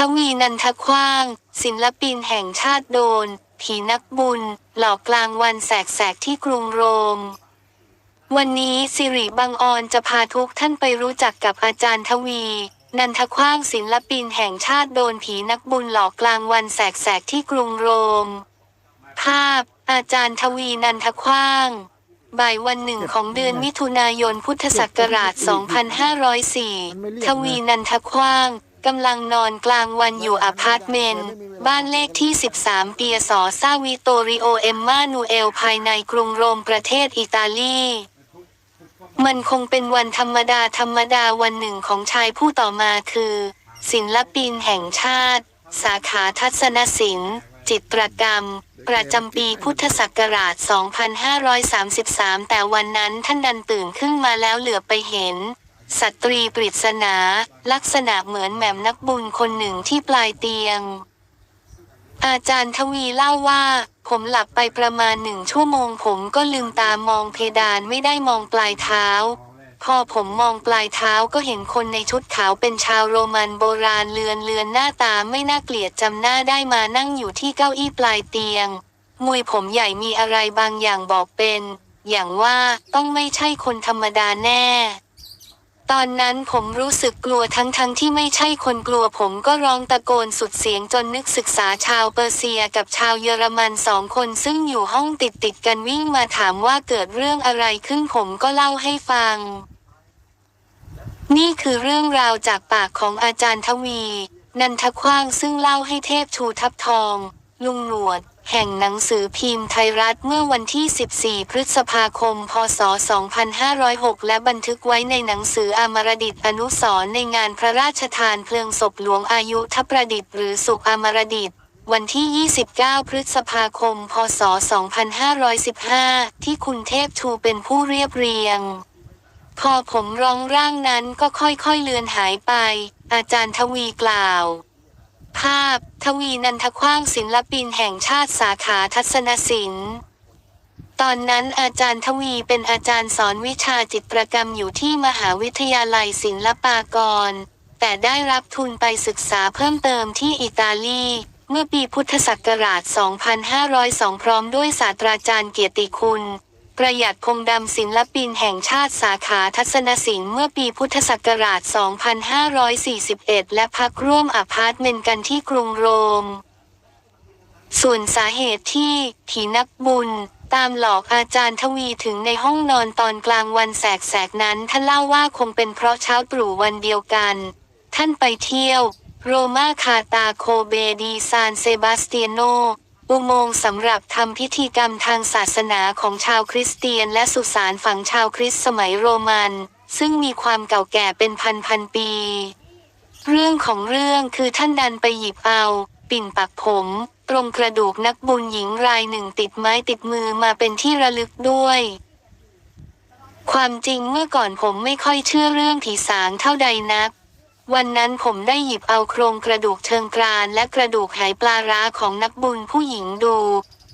ทวีนันทคว้าง ศิลปินแห่งชาติโดน ผีนักบุญ หลอกกลางวันแสกๆที่กรุงโรม วันนี้สิริบังออนจะพาทุกท่านไปรู้จักกับอาจารย์ทวี นันทคว้างศิลปินแห่งชาติโดนผีนักบุญหลอกกลางวันแสกๆที่กรุงโรม ภาพ อาจารย์ทวีนันทคว้างบ่ายวันหนึ่งของเดือนมิถุนายนพุทธศักราช 2504 ทวีนันทคว้าง กำลังนอนกลางวันอยู่อพาร์ตเมนต์ บ้านเลขที่ 13 เปียสอซาวิโตริโอเอมมานูเอลภายในกรุงโรมประเทศอิตาลี มันคงเป็นวันธรรมดาธรรมดาวันหนึ่งของชายผู้ต่อมาคือ ศิลปินแห่งชาติ สาขาทัศนศิลป์ จิตรกรรม ประจำปีพุทธศักราช 2533 แต่วันนั้นท่านดันตื่นขึ้นมาแล้วเหลือไปเห็น สตรีปริศนา ลักษณะเหมือนแหม่มนักบุญคนหนึ่งที่ปลายเตียง อาจารย์ทวีเล่าว่า ผมหลับไปประมาณหนึ่งชั่วโมง ผมก็ลืมตามองเพดานไม่ได้มองปลายเท้า พอผมมองปลายเท้าก็เห็นคนในชุดขาวเป็นชาวโรมันโบราณเลือนเลือนหน้าตาไม่น่าเกลียดจำหน้าได้มานั่งอยู่ที่เก้าอี้ปลายเตียงมวยผมใหญ่มีอะไรบางอย่างบอกเป็น อย่างว่าต้องไม่ใช่คนธรรมดาแน่ ตอนนั้นผมรู้สึกกลัวทั้งๆทที่ไม่ใช่คนกลัวผมก็ร้องตะโกนสุดเสียงจนนึกศึกษาชาวเปอร์เซียกับชาวเยอรมันสองคนซึ่งอยู่ห้องติดติดกันวิ่งมาถามว่าเกิดเรื่องอะไรขึ้นผมก็เล่าให้ฟัง นี่คือเรื่องราวจากปากของอาจารย์ทวี นันทคว้างซึ่งเล่าให้เทพชูทับทอง ลุงหนวด แห่งหนังสือพิมพ์ไทยรัฐเมื่อวันที่ 14 พฤษภาคม พศ 2506 และบันทึกไว้ในหนังสืออมรดิตอนุสรในงานพระราชทานเพลิงศพหลวงอายุทประดิษฐ์หรือสุขอมรดิตวันที่ 29 พฤษภาคม พศ 2515 ที่คุณเทพชูเป็นผู้เรียบเรียง พอผมร้องร่างนั้นก็ค่อยๆเลือนหายไป อาจารย์ทวีกล่าว ภาพ ทวีนันทคว้างศิลปินแห่งชาติสาขาทัศนศิลป์ตอนนั้นอาจารย์ทวีเป็นอาจารย์สอนวิชาจิตรกรรมอยู่ที่มหาวิทยาลัยศิลปากร แต่ได้รับทุนไปศึกษาเพิ่มเติมที่อิตาลี เมื่อปีพุทธศักราช 2502 พร้อมด้วยศาสตราจารย์เกียรติคุณ ประหยัดคงดำศิลปินแห่งชาติสาขาทัศนศิลป์เมื่อปีพุทธศักราช 2541 และพักร่วมอพาร์ตเมนต์กันที่กรุงโรม ส่วนสาเหตุที่ผีนักบุญ ตามหลอกอาจารย์ทวีถึงในห้องนอนตอนกลางวันแสกๆนั้นท่านเล่าว่าคงเป็นเพราะเช้าตรู่วันเดียวกัน ท่านไปเที่ยว โรมาคาตาโคเบดีซานเซบาสเตียโน อุโมงค์สำหรับทำพิธีกรรมทางศาสนาของชาวคริสเตียนและสุสานฝังชาวคริสต์สมัยโรมัน ซึ่งมีความเก่าแก่เป็นพันพันๆปี เรื่องของเรื่องคือท่านดันไปหยิบเอา ปิ่นปักผม ตรงกระดูกนักบุญหญิงรายหนึ่งติดไม้ติดมือมาเป็นที่ระลึกด้วย ความจริงเมื่อก่อนผมไม่ค่อยเชื่อเรื่องผีสางเท่าใดนัก วันนั้นผมได้หยิบเอาโครงกระดูกเชิงกรานและกระดูกหายปลาร้าของนักบุญผู้หญิงดู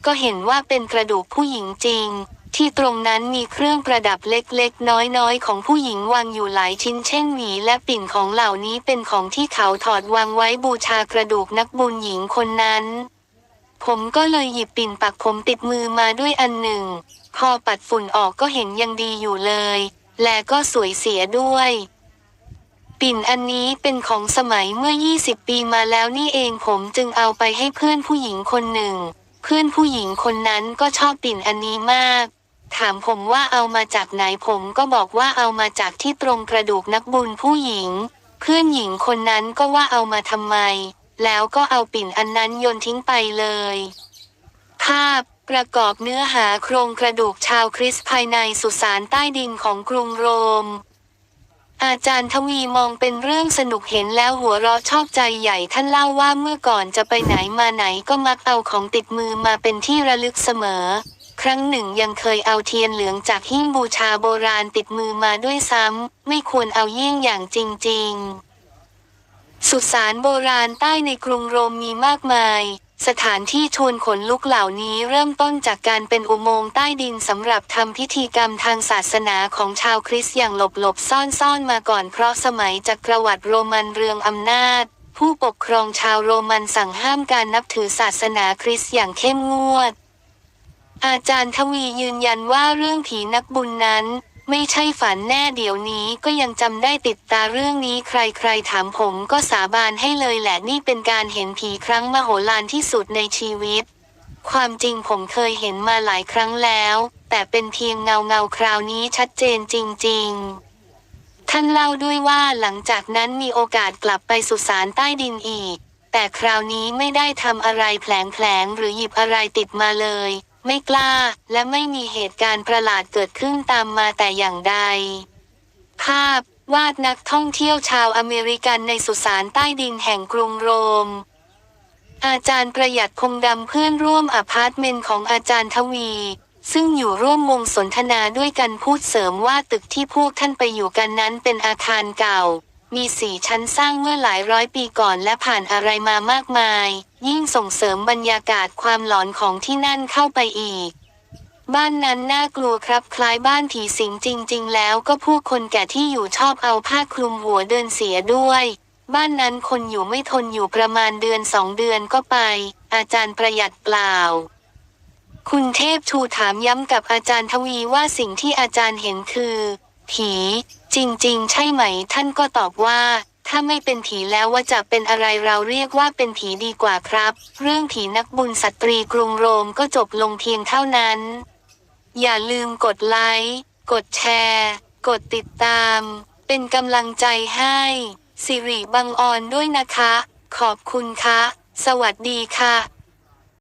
ก็เห็นว่าเป็นกระดูกผู้หญิงจริง ที่ตรงนั้นมีเครื่องประดับเล็กๆ น้อยๆ ของผู้หญิงวางอยู่หลายชิ้นเช่นหวีและปิ่นของเหล่านี้เป็นของที่เขาถอดวางไว้บูชากระดูกนักบุญหญิงคนนั้น ผมก็เลยหยิบปิ่นปักผมติดมือมาด้วยอันหนึ่ง พอปัดฝุ่นออกก็เห็นยังดีอยู่เลย และก็สวยเสียด้วย ปิ่นอันนี้เป็นของสมัยเมื่อ 20 ปีมาแล้วนี่เองผมจึงเอาไปให้เพื่อนผู้หญิงคนหนึ่ง เพื่อนผู้หญิงคนนั้นก็ชอบปิ่นอันนี้มาก ถามผมว่าเอามาจากไหนผมก็บอกว่าเอามาจากที่ตรงกระดูกนักบุญผู้หญิง เพื่อนหญิงคนนั้นก็ว่าเอามาทำไม แล้วก็เอาปิ่นอันนั้นโยนทิ้งไปเลย ภาพประกอบเนื้อหาโครงกระดูกชาวคริสต์ภายในสุสานใต้ดินของกรุงโรม อาจารย์ทวีมองเป็นเรื่องสนุกเห็นแล้วหัวเราะชอบใจใหญ่ท่านเล่าว่าเมื่อก่อนจะไปไหนมาไหนก็มักเอาของติดมือมาเป็นที่ระลึกเสมอ ครั้งหนึ่งยังเคยเอาเทียนเหลืองจากหิ้งบูชาโบราณติดมือมาด้วยซ้ำ ไม่ควรเอาเยี่ยงอย่างจริง ๆ สุสานโบราณใต้ในกรุงโรมมีมากมาย สถานที่ชวนขนลุกเหล่านี้เริ่มต้นจากการเป็นอุโมงค์ใต้ดินสำหรับทำพิธีกรรมทางศาสนาของชาวคริสต์อย่างหลบๆซ่อนๆมาก่อนเพราะสมัยจักรวรรดิโรมันเรืองอำนาจ ผู้ปกครองชาวโรมันสั่งห้ามการนับถือศาสนาคริสต์อย่างเข้มงวด อาจารย์ทวียืนยันว่าเรื่องผีนักบุญนั้น ไม่ใช่ฝันแน่เดี๋ยวนี้ก็ยังจำได้ติดตาเรื่องนี้ใครๆถามผมก็สาบานให้เลยแหละนี่เป็นการเห็นผีครั้งมโหฬารที่สุดในชีวิต ความจริงผมเคยเห็นมาหลายครั้งแล้ว แต่เป็นเพียงเงาเงาคราวนี้ชัดเจนจริง ๆ ท่านเล่าด้วยว่าหลังจากนั้นมีโอกาสกลับไปสุสานใต้ดินอีก แต่คราวนี้ไม่ได้ทำอะไรแผลงๆหรือหยิบอะไรติดมาเลย ไม่กล้า และไม่มีเหตุการณ์ประหลาดเกิดขึ้นตามมาแต่อย่างใด ภาพวาดนักท่องเที่ยวชาวอเมริกันในสุสานใต้ดินแห่งกรุงโรม อาจารย์ประหยัดคงดำเพื่อนร่วมอพาร์ตเมนต์ของอาจารย์ทวี ซึ่งอยู่ร่วมวงสนทนาด้วยกันพูดเสริมว่าตึกที่พวกท่านไปอยู่กันนั้นเป็นอาคารเก่า มีสี่ชั้นสร้างเมื่อหลายร้อยปีก่อนและผ่านอะไรมามากมาย ยิ่งส่งเสริมบรรยากาศความหลอนของที่นั่นเข้าไปอีก บ้านนั้นน่ากลัวครับคล้ายบ้านผีสิงจริง ๆ แล้วก็ผู้คนแก่ที่อยู่ชอบเอาผ้าคลุมหัวเดินเสียด้วย บ้านนั้นคนอยู่ไม่ทนอยู่ประมาณเดือนสองเดือนก็ไป อาจารย์ประหยัดกล่าวคุณเทพชูถามย้ำกับอาจารย์ทวีว่าสิ่งที่อาจารย์เห็นคือ ผี จริง ๆ ใช่ไหม ท่านก็ตอบว่า ถ้าไม่เป็นผีแล้วว่าจะเป็นอะไรเราเรียกว่าเป็นผีดีกว่าครับ เรื่องผีนักบุญสตรีกรุงโรมก็จบลงเพียงเท่านั้น อย่าลืมกดไลค์ กดแชร์ กดติดตาม เป็นกำลังใจให้สิริบังออนด้วยนะคะ ขอบคุณค่ะ สวัสดีค่ะ